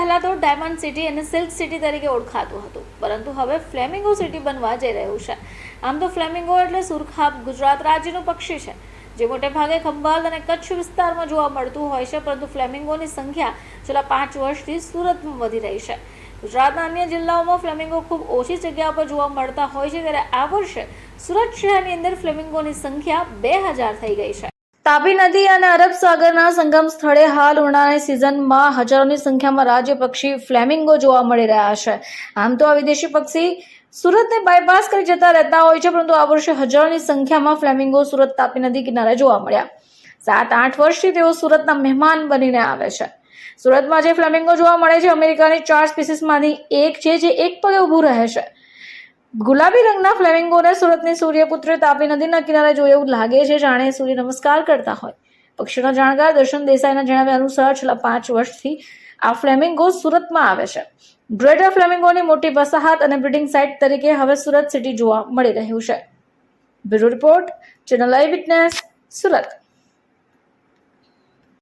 પહેલા તો diamond city અને સિલ્ક સિટી તરીકે ઓળખાતું હતું, પરંતુ હવે ફ્લેમિંગો સિટી બનવા જઈ રહ્યું છે. આમ તો ફ્લેમિંગો એટલે સુરખાબ ગુજરાત રાજ્યનું પક્ષી છે, જે મોટે ભાગે ખંભાત અને કચ્છ વિસ્તારમાં જોવા મળતું હોય છે, પરંતુ ફ્લેમિંગોની સંખ્યા છેલ્લા પાંચ વર્ષથી સુરતમાં વધી રહી છે. ગુજરાતના અન્ય જિલ્લાઓમાં ફ્લેમિંગો ખૂબ ઓછી જગ્યા પર જોવા મળતા હોય છે, ત્યારે આ વર્ષે સુરત શહેરની અંદર ફ્લેમિંગોની સંખ્યા બે હજાર થઈ ગઈ છે. તાપી નદી અને અરબ સાગરના સંગમ સ્થળે હાલ ઉનાળાની સિઝનમાં હજારોની સંખ્યામાં રાજ્ય પક્ષી ફ્લેમિંગો જોવા મળી રહ્યા છે. આમ તો આ વિદેશી પક્ષી સુરતને બાયપાસ કરી જતા રહેતા હોય છે, પરંતુ આ વર્ષે હજારોની સંખ્યામાં ફ્લેમિંગો સુરત તાપી નદી કિનારે જોવા મળ્યા. સાત આઠ વર્ષથી તેઓ સુરતના મહેમાન બનીને આવે છે. સુરતમાં જે ફ્લેમિંગો જોવા મળે છે, અમેરિકાની ચાર સ્પીસીસમાંથી એક છે, જે એક પગે ઊભું રહે છે. ગુલાબી રંગના ફ્લેમિંગોને સુરતની સૂર્યપુત્ર તાપી નદીના કિનારે જોઈ એવું લાગે છે, જાણે સૂર્ય નમસ્કાર કરતા હોય. પક્ષીના જાણકાર દર્શન દેસાઈના જણાવ્યા અનુસાર છેલ્લા પાંચ વર્ષથી આ ફ્લેમિંગો સુરતમાં આવે છે. ગ્રેટર ફ્લેમિંગોની મોટી વસાહત અને બ્રિડિંગ સાઇટ તરીકે હવે સુરત સિટી જોવા મળી રહ્યું છે. Bureau report, channel eyewitness, Surat.